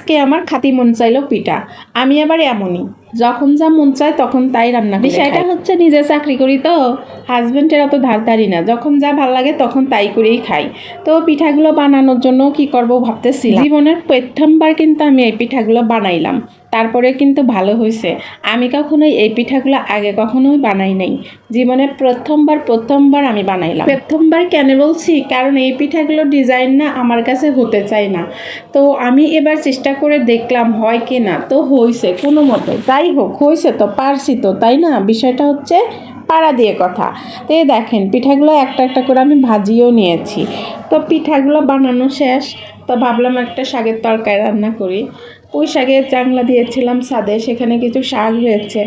আজকে আমার খাতি মন চাইলো পিঠা। আমি আবার এমনই। যখন যা মন চায় তখন তাই রান্না করি বিষয়টা হচ্ছে নিজে চাকরি করি তো হাজব্যান্ডের অত ধার ধারি না। যখন যা ভালো লাগে তখন তাই করেই খাই। তো পিঠাগুলো বানানোর জন্য কি করব ভাবতেছি জীবনের প্রথমবার কিন্তু আমি এই পিঠাগুলো বানাইলাম। তারপরে কিন্তু ভালো হয়েছে আমি কখনোই এই পিঠাগুলো আগে কখনোই বানাই নাই। জীবনে প্রথমবার প্রথমবার আমি বানাইলাম। প্রথমবার কেন বলছি? কারণ এই পিঠাগুলো ডিজাইন না আমার কাছে হতে চায় না। তো আমি এবার চেষ্টা করে দেখলাম হয় কি না। তো হয়েছে কোনো মতে। যাই হোক হয়েছে তো, পারছি তো, তাই না? বিষয়টা হচ্ছে পাড়া দিয়ে কথা। তো দেখেন, পিঠাগুলো একটা একটা করে আমি ভাজিও নিয়েছি। তো পিঠাগুলো বানানো শেষ। তো ভাবলাম একটা শাকের তরকারি রান্না করি। পুঁই শাকের চাংলা দিয়েছিলাম সাদে সেখানে কিছু শাক হয়েছে।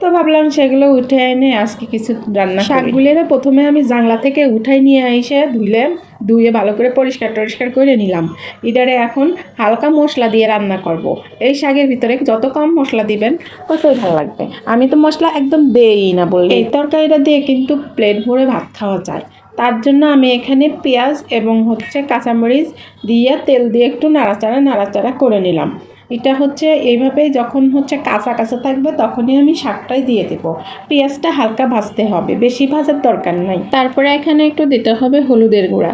তো ভাবলাম সেগুলো উঠে এনে আজকে কিছু রান্না শাকগুলো প্রথমে আমি জাংলা থেকে উঠাই নিয়ে এসে ধুলে ধুয়ে ভালো করে পরিষ্কার টরিষ্কার করে নিলাম। এটারে এখন হালকা মশলা দিয়ে রান্না করব। এই শাকের ভিতরে যত কম মশলা দিবেন ততই ভালো লাগবে। আমি তো মশলা একদম দেই না বললে। এই তরকারিটা দিয়ে কিন্তু প্লেট ভরে ভাত খাওয়া যায়। তার জন্য আমি এখানে পেঁয়াজ এবং হচ্ছে কাঁচামরিচ দিয়ে তেল দিয়ে একটু নাড়াচাড়া নাড়াচাড়া করে নিলাম। এটা হচ্ছে এইভাবে যখন হচ্ছে কাঁচা কাঁচা থাকবে তখনই আমি শাকটাই দিয়ে দেবো। পেঁয়াজটা হালকা ভাজতে হবে, বেশি ভাজার দরকার নাই। তারপরে এখানে একটু দিতে হবে হলুদের গুঁড়া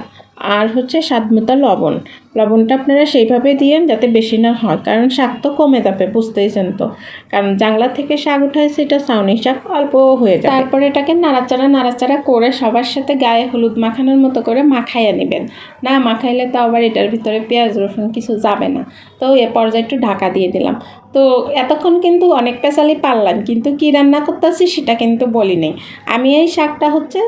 আর হচ্ছে স্বাদমতো লবণ। লবণটা আপনারা সেইভাবে দিয়েন যাতে বেশি না হয়। কারণ শাক তো কমে যাবে বুঝতেইছেন তো। কারণ জাংলা থেকে শাক উঠায় সেটা সাউনি শাক অল্প হয়ে যায় তারপরে এটাকে নাড়াচাড়া নাড়াচাড়া করে সবার সাথে গায়ে হলুদ মাখানোর মতো করে মাখাইয়া নেবেন। না মাখাইলে তো আবার এটার ভিতরে পেঁয়াজ, রসুন কিছু যাবে না। তো এ পর্যায়ে একটু ঢাকা দিয়ে দিলাম। তো এতক্ষণ কিন্তু অনেক পেঁচালি পারলাম, কিন্তু কি রান্না করতেছি সেটা কিন্তু বলি নেই। আমি এই শাকটা হচ্ছে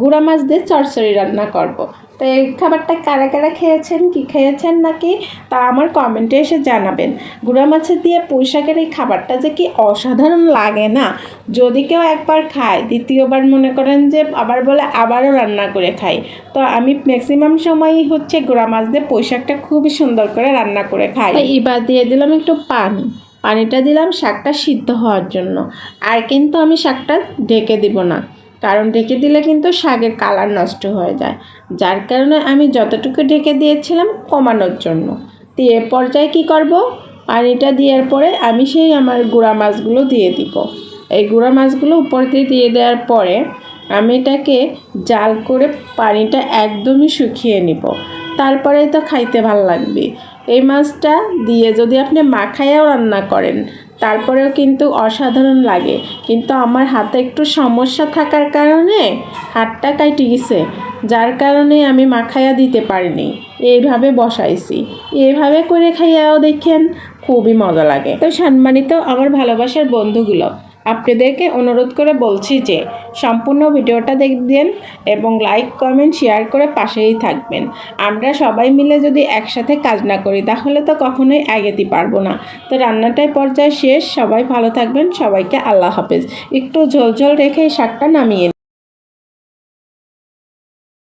গুঁড়া মাছ দিয়ে চরচড়ি রান্না করব। তো এই খাবারটা কারা কারা খেয়েছেন, কি খেয়েছেন নাকি তা আমার কমেন্টে এসে জানাবেন। গুঁড়া মাছের দিয়ে পুঁই শাকের এই খাবারটা যে কি অসাধারণ লাগে না? যদি কেউ একবার খায়, দ্বিতীয়বার মনে করেন যে আবার বলে আবারও রান্না করে খাই তো আমি ম্যাক্সিমাম সময়ই হচ্ছে গুঁড়া মাছ দিয়ে পুঁই শাকটা খুবই সুন্দর করে রান্না করে খাই। এবার দিয়ে দিলাম একটু পানি। পানিটা দিলাম, শাকটা সিদ্ধ হওয়ার জন্য। আর কিন্তু আমি শাকটা ঢেকে দিব না। কারণ ঢেকে দিলে কিন্তু শাকের কালার নষ্ট হয়ে যায়। যার কারণে আমি যতটুকু ঢেকে দিয়েছিলাম কমানোর জন্য। তো এ পর্যায়ে কী করব? পানিটা দেওয়ার পরে আমি সেই আমার গুঁড়া মাছগুলো দিয়ে দিব। এই গুঁড়া মাছগুলো উপর দিয়ে দিয়ে দেওয়ার পরে আমি এটাকে জাল করে পানিটা একদমই শুকিয়ে নিব। তারপরে তো খাইতে ভালো লাগবে। এই মাছটা দিয়ে যদি আপনি মাখাইয়াও রান্না করেন তারপরেও কিন্তু অসাধারণ লাগে। কিন্তু আমার হাতে একটু সমস্যা থাকার কারণে হাতটা কাইটে গেছে, যার কারণে আমি মাখাইয়া দিতে পারিনি। এইভাবে বসাইছি। এইভাবে করে খাইয়াও দেখেন খুবই মজা লাগে। তো সম্মানিত আমার ভালোবাসার বন্ধুগুলো আপনাদেরকে অনুরোধ করে বলছি যে সম্পূর্ণ ভিডিওটা দেখবেন এবং লাইক, কমেন্ট, শেয়ার করে পাশেই থাকবেন। আমরা সবাই মিলে যদি একসাথে কাজ না করি, তাহলে তো কখনোই এগোতে পারব না। তো রান্নাটাই পর্যায়ে শেষ। সবাই ভালো থাকবেন। সবাইকে আল্লাহ হাফেজ। একটু ঝোলঝোল ঝোল রেখে শাকটা নামিয়ে